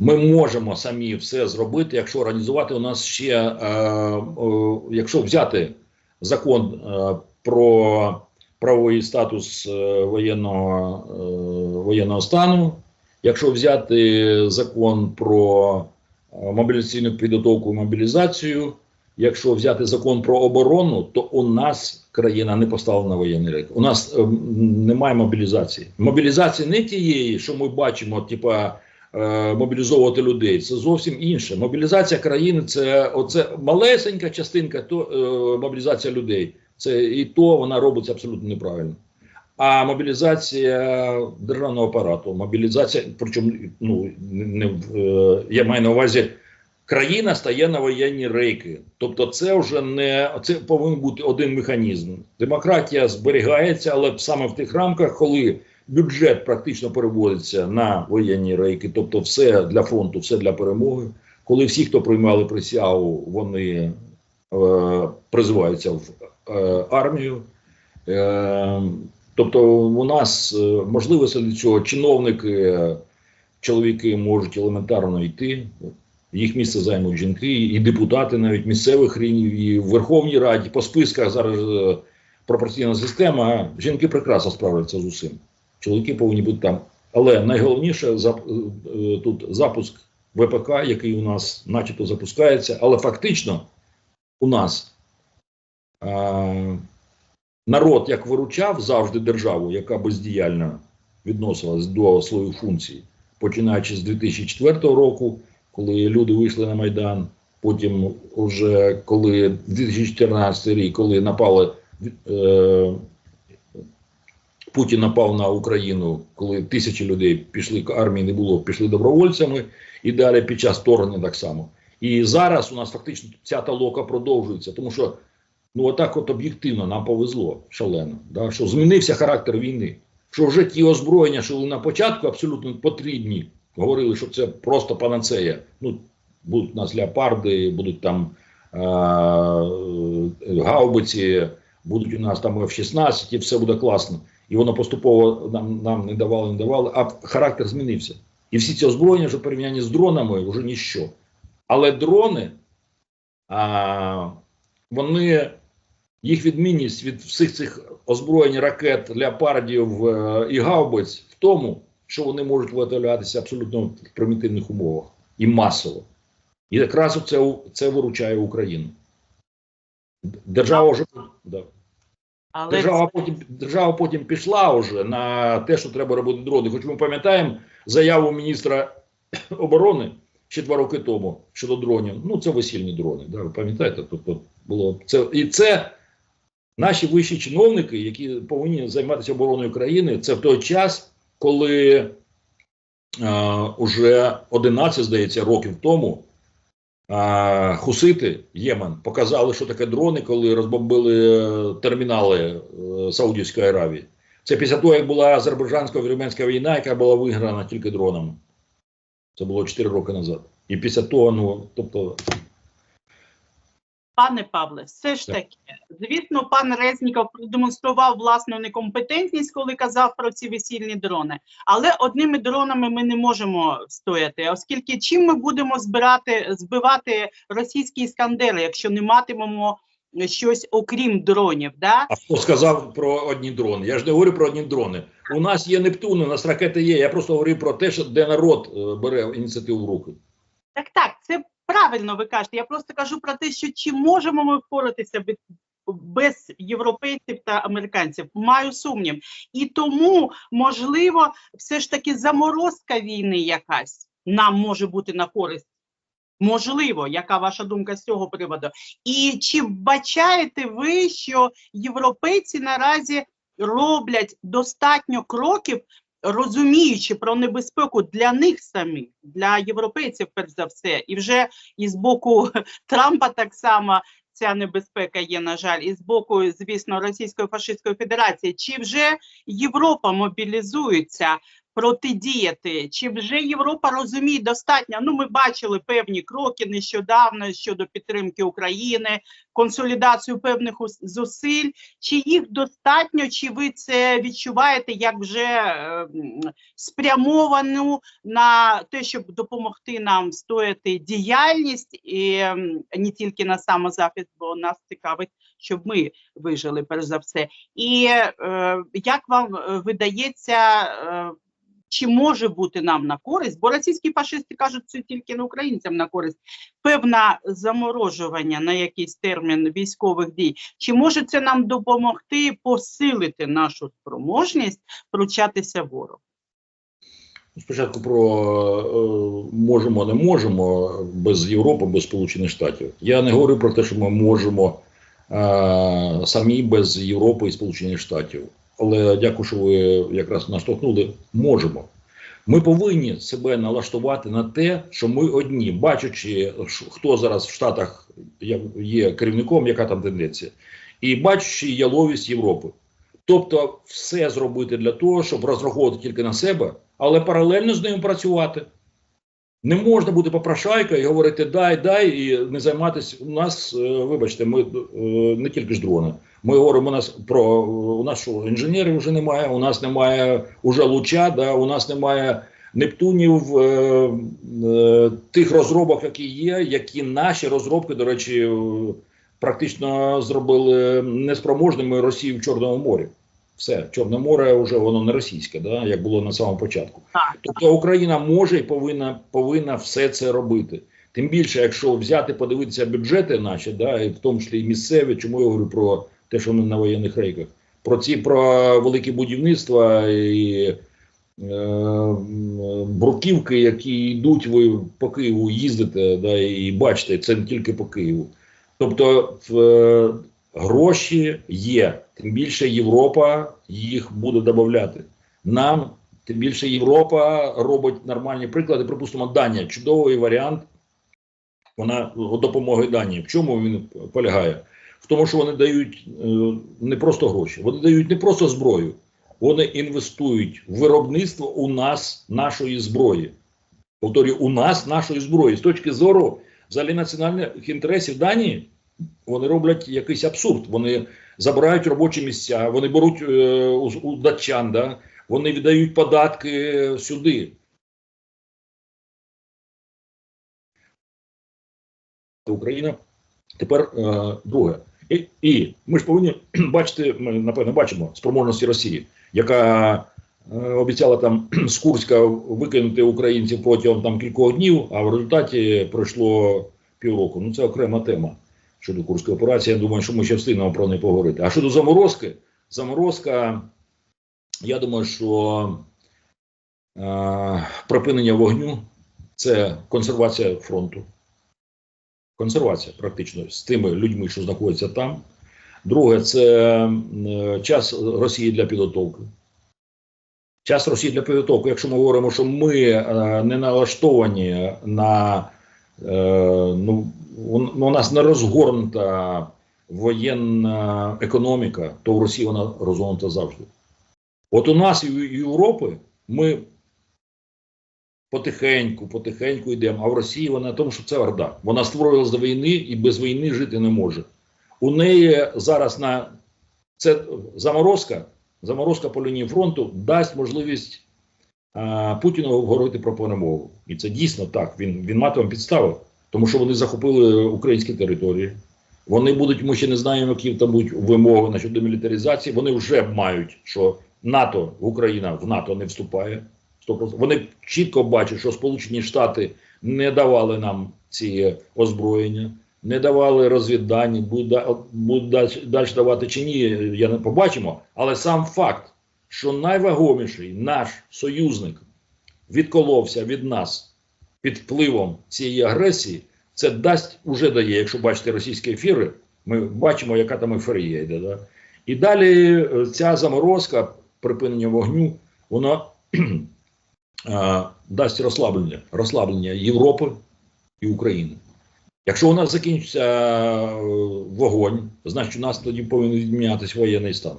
Ми можемо самі все зробити, якщо організувати у нас ще, е, е, якщо взяти закон е, про правовий статус е, воєнного, воєнного стану, якщо взяти закон про мобілізаційну підготовку і мобілізацію, якщо взяти закон про оборону, то у нас країна не поставлена на воєнний рейк. У нас е, немає мобілізації. Мобілізації не тієї, що ми бачимо, типа мобілізовувати людей. Це зовсім інше. Мобілізація країни це оце малесенька частинка то е, мобілізація людей. Це і то вона робиться абсолютно неправильно. А мобілізація державного апарату, мобілізація, причому ну не е, я маю на увазі. Країна стає на воєнні рейки, тобто, це вже не це повинен бути один механізм. Демократія зберігається, але саме в тих рамках, коли бюджет практично переводиться на воєнні рейки, тобто все для фронту, все для перемоги. Коли всі, хто приймали присягу, вони е, призиваються в е, армію. Е, тобто, у нас е, можливості для цього чиновники, е, чоловіки можуть елементарно йти. Їх місце займуть жінки, і депутати навіть місцевих рівнів, і в Верховній Раді по списках зараз е, пропорційна система. Жінки прекрасно справляються з усім. Чоловіки повинні бути там. Але найголовніше е, тут запуск ВПК, який у нас, начебто, запускається, але фактично у нас е, народ як виручав завжди державу, яка бездіяльно відносилась до своїх функцій, починаючи з 2004 року, коли люди вийшли на Майдан. Потім, уже коли 2014 рік, коли напали е, Путін напав на Україну, коли тисячі людей пішли армії, не було, пішли добровольцями, і далі під час вторгнення так само. І зараз у нас фактично ця толока продовжується, тому що ну отак, от об'єктивно нам повезло шалено, да, що змінився характер війни. Що вже ті озброєння, що на початку абсолютно потрібні, говорили, що це просто панацея. Ну, будуть у нас леопарди, будуть там е- гаубиці, будуть у нас там F-16, і все буде класно. І воно поступово нам, нам не давало, не давало, а характер змінився. І всі ці озброєння вже порівнянні з дронами вже ніщо. Але дрони, а, вони, їх відмінність від всіх цих озброєнь ракет, леопардів е, і гаубиць в тому, що вони можуть виготовлятися абсолютно в примітивних умовах і масово. І якраз це, це виручає Україну. Держава вже да. Але Держава потім, держава потім пішла вже на те, що треба робити дрони. Хоч ми пам'ятаємо заяву міністра оборони ще два роки тому щодо дронів. Ну, це весільні дрони. Да, ви пам'ятаєте? Тобто було це і це наші вищі чиновники, які повинні займатися обороною країни. Це в той час, коли е, уже 11, здається, років тому. Хусити Ємен показали, що таке дрони, коли розбомбили е, термінали е, Саудівської Аравії. Це після того, як була азербайджансько-вірменська війна, яка була виграна тільки дронами. Це було 4 роки назад. І після того, ну тобто, пане Павле, все ж Так. таки, звісно, пан Резніков продемонстрував власну некомпетентність, коли казав про ці весільні дрони. Але одними дронами ми не можемо стояти, оскільки чим ми будемо збирати збивати російські іскандери, якщо не матимемо щось окрім дронів, да? а хто сказав про одні дрони? Я ж не говорю про одні дрони. У нас є Нептун, у нас ракети є. Я просто говорю про те, що де народ е, бере ініціативу в руки. Так, так, це правильно ви кажете. Я просто кажу про те, що чи можемо ми впоратися без, європейців та американців. Маю сумнів. І тому, можливо, все ж таки заморозка війни якась нам може бути на користь. Можливо, яка ваша думка з цього приводу? І чи вбачаєте ви, що європейці наразі роблять достатньо кроків розуміючи про небезпеку для них самих, для європейців, перш за все, і вже і з боку Трампа так само ця небезпека є, на жаль, і з боку, звісно, Російської фашистської Федерації, чи вже Європа мобілізується протидіяти? Чи вже Європа розуміє достатньо? Ну, ми бачили певні кроки нещодавно щодо підтримки України, консолідацію певних зусиль. Чи їх достатньо, чи ви це відчуваєте як вже е, спрямовану на те, щоб допомогти нам стояти діяльність і ем, не тільки на самозахист, бо нас цікавить, щоб ми вижили перш за все. І е, як вам е, видається, е, чи може бути нам на користь? Бо російські фашисти кажуть, це тільки не українцям на користь. Певне заморожування на якийсь термін військових дій. Чи може це нам допомогти посилити нашу спроможність пручатися ворогу? Спочатку про е, можемо, не можемо без Європи, без Сполучених Штатів. Я не говорю про те, що ми можемо е, самі без Європи і Сполучених Штатів. Але дякую, що ви якраз наштовхнули. Можемо. Ми повинні себе налаштувати на те, що ми одні, бачачи, хто зараз в Штатах є- керівником, яка там тенденція, і бачачи яловість Європи. Тобто, все зробити для того, щоб розраховувати тільки на себе, але паралельно з ними працювати. Не можна бути попрошайкою і говорити дай, дай, і не займатися. У нас, е, вибачте, ми е, не тільки ж дрони. Ми говоримо у нас про у нас що інженерів вже немає, у нас немає уже луча, да, у нас немає Нептунів, е, е, тих розробок, які є, які наші розробки, до речі, е, практично зробили неспроможними Росію в Чорному морі. Все, Чорне море вже воно не російське, да, як було на самому початку. Тобто Україна може і повинна, повинна все це робити. Тим більше, якщо взяти, подивитися бюджети наші, да, і в тому числі і місцеві, чому я говорю про те, що ми на воєнних рейках, про ці про великі будівництва і е, бруківки, які йдуть, ви по Києву їздите, да, і бачите, це не тільки по Києву. Тобто е, гроші є, тим більше Європа їх буде додавати. Нам Тим більше Європа робить нормальні приклади. Припустимо, Данія чудовий варіант. Вона допомоги Данії. В чому він полягає? В тому, що вони дають е, не просто гроші, вони дають не просто зброю, вони інвестують в виробництво у нас нашої зброї. Повторюю, у нас нашої зброї. З точки зору взагалі національних інтересів Данії, вони роблять якийсь абсурд. Вони забирають робочі місця, вони беруть е, у, у датчан, да, вони віддають податки сюди. Україна тепер е, друге. І, і ми ж повинні бачити, ми напевно бачимо спроможності Росії, яка е, обіцяла там з Курська викинути українців протягом там кількох днів, а в результаті пройшло півроку. Ну це окрема тема щодо Курської операції. Я думаю, що ми ще встигнемо про неї поговорити. А щодо заморозки, заморозка. Я думаю, що е, припинення вогню це консервація фронту. Консервація практично з тими людьми, що знаходяться там. Друге, це е, час Росії для підготовки. Час Росії для підготовки. Якщо ми говоримо, що ми е, не налаштовані на е, ну, ну, у нас не розгорнута воєнна економіка, то в Росії вона розгорнута завжди. От у нас і в Європи ми потихеньку, потихеньку йдемо, а в Росії вона на тому, що це орда. Вона створилась до війни і без війни жити не може. У неї зараз на це заморозка, заморозка по лінії фронту дасть можливість а, Путіну говорити про перемогу. І це дійсно так. Він, він матиме підстави, тому що вони захопили українські території. Вони будуть, ми ще не знаємо, які там будуть вимоги щодо демілітаризації. Вони вже мають, що НАТО, Україна в НАТО не вступає. 100%. Вони чітко бачать, що Сполучені Штати не давали нам ці озброєння, не давали розвіддані, будуть, далі- давати чи ні, я не побачимо. Але сам факт, що найвагоміший наш союзник відколовся від нас під впливом цієї агресії, це дасть уже дає, якщо бачите російські ефіри, ми бачимо, яка там еферія йде. Да? І далі е, ця заморозка, припинення вогню, вона дасть розслаблення, розслаблення Європи і України. Якщо у нас закінчиться е, вогонь, значить у нас тоді повинен відмінятися воєнний стан.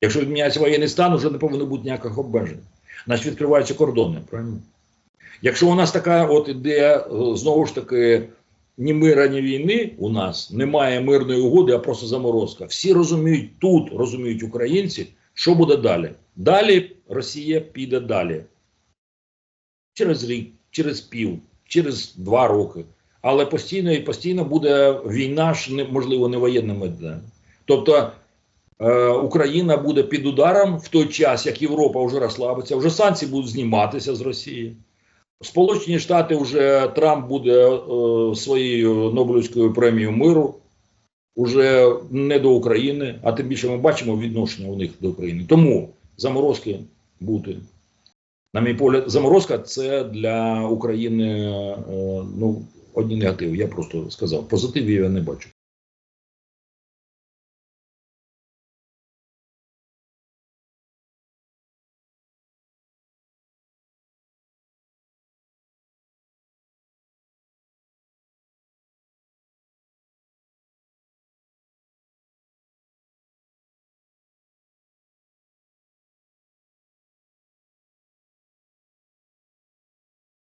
Якщо відміняється воєнний стан, вже не повинно бути ніяких обмежень. значить відкриваються кордони. Правильно? Якщо у нас така от іде е, знову ж таки ні мира, ні війни у нас, немає мирної угоди, а просто заморозка. Всі розуміють тут, розуміють українці, що буде далі. Далі Росія піде далі. Через рік, через пів, через два роки. Але постійно і постійно буде війна ж можливо не воєнними днями. Тобто е, Україна буде під ударом в той час, як Європа вже розслабиться, вже санкції будуть зніматися з Росії. Сполучені Штати вже Трамп буде е, своєю Нобелівською премією миру, уже не до України, а тим більше ми бачимо відношення у них до України. Тому заморозки бути. На мій погляд, заморозка це для України е, ну, одні негативи. Я просто сказав. Позитивів я не бачу.